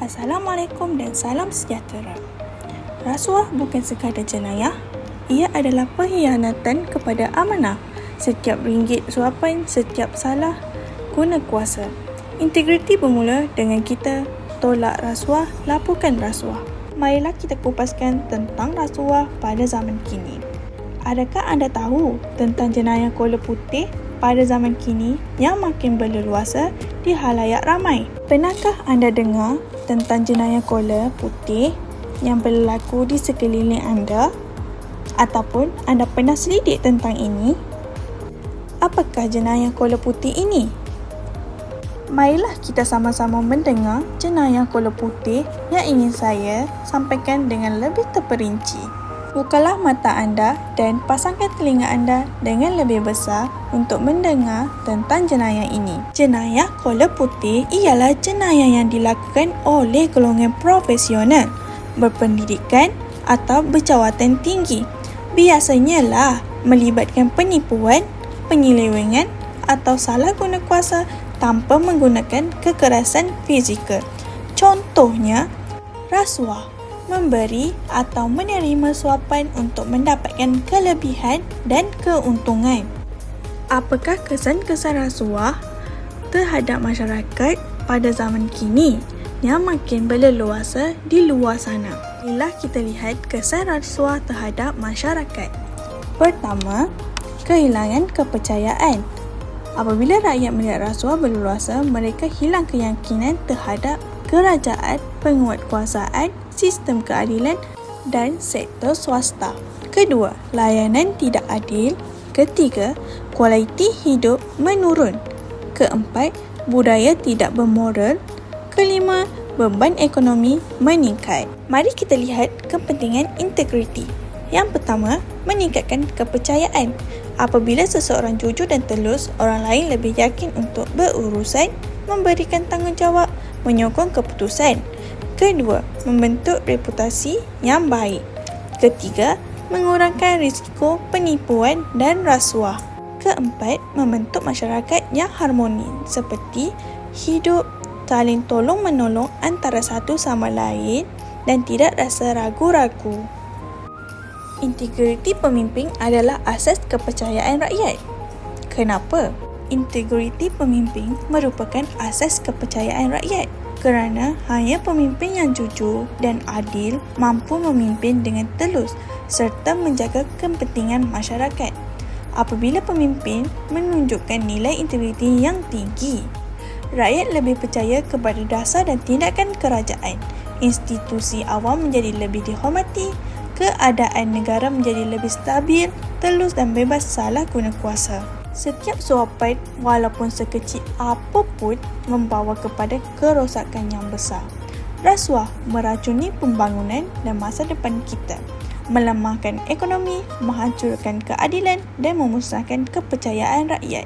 Assalamualaikum dan salam sejahtera. Rasuah bukan sekadar jenayah, ia adalah pengkhianatan kepada amanah. Setiap ringgit suapan, setiap salah guna kuasa. Integriti bermula dengan kita tolak rasuah, laporkan rasuah. Marilah kita kupaskan tentang rasuah pada zaman kini. Adakah anda tahu tentang jenayah kola putih pada zaman kini yang makin berleluasa di halayak ramai. Pernahkah anda dengar tentang jenayah kola putih yang berlaku di sekeliling anda? Ataupun anda pernah selidik tentang ini? Apakah jenayah kola putih ini? Marilah kita sama-sama mendengar jenayah kola putih yang ingin saya sampaikan dengan lebih terperinci. Bukalah mata anda dan pasangkan telinga anda dengan lebih besar untuk mendengar tentang jenayah ini. Jenayah kola putih ialah jenayah yang dilakukan oleh golongan profesional, berpendidikan atau berjawatan tinggi. Biasanya lah melibatkan penipuan, penyelewengan atau salah guna kuasa tanpa menggunakan kekerasan fizikal. Contohnya, rasuah memberi atau menerima suapan untuk mendapatkan kelebihan dan keuntungan. Apakah kesan-kesan rasuah terhadap masyarakat pada zaman kini yang makin berleluasa di luar sana? Inilah kita lihat kesan rasuah terhadap masyarakat. Pertama, kehilangan kepercayaan. Apabila rakyat melihat rasuah berleluasa, mereka hilang keyakinan terhadap kerajaan, penguatkuasaan sistem keadilan dan sektor swasta. Kedua, layanan tidak adil. Ketiga, kualiti hidup menurun. Keempat, budaya tidak bermoral. Kelima, beban ekonomi meningkat. Mari kita lihat kepentingan integriti. Yang pertama, meningkatkan kepercayaan. Apabila seseorang jujur dan telus, orang lain lebih yakin untuk berurusan, memberikan tanggungjawab, menyokong keputusan. Kedua, membentuk reputasi yang baik. Ketiga, mengurangkan risiko penipuan dan rasuah. Keempat, membentuk masyarakat yang harmoni seperti hidup saling tolong menolong antara satu sama lain dan tidak rasa ragu-ragu. Integriti pemimpin adalah asas kepercayaan rakyat. Kenapa? Integriti pemimpin merupakan asas kepercayaan rakyat kerana hanya pemimpin yang jujur dan adil mampu memimpin dengan telus serta menjaga kepentingan masyarakat. Apabila pemimpin menunjukkan nilai integriti yang tinggi, rakyat lebih percaya kepada dasar dan tindakan kerajaan. Institusi awam menjadi lebih dihormati, keadaan negara menjadi lebih stabil, telus dan bebas salah guna kuasa. Setiap suapan walaupun sekecil apapun membawa kepada kerosakan yang besar. Rasuah meracuni pembangunan dan masa depan kita, melemahkan ekonomi, menghancurkan keadilan dan memusnahkan kepercayaan rakyat.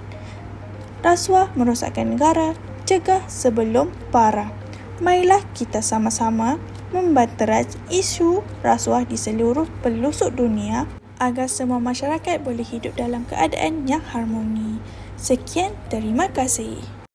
Rasuah merosakkan negara, cegah sebelum parah. Marilah kita sama-sama membanteras isu rasuah di seluruh pelosok dunia agar semua masyarakat boleh hidup dalam keadaan yang harmoni. Sekian, terima kasih.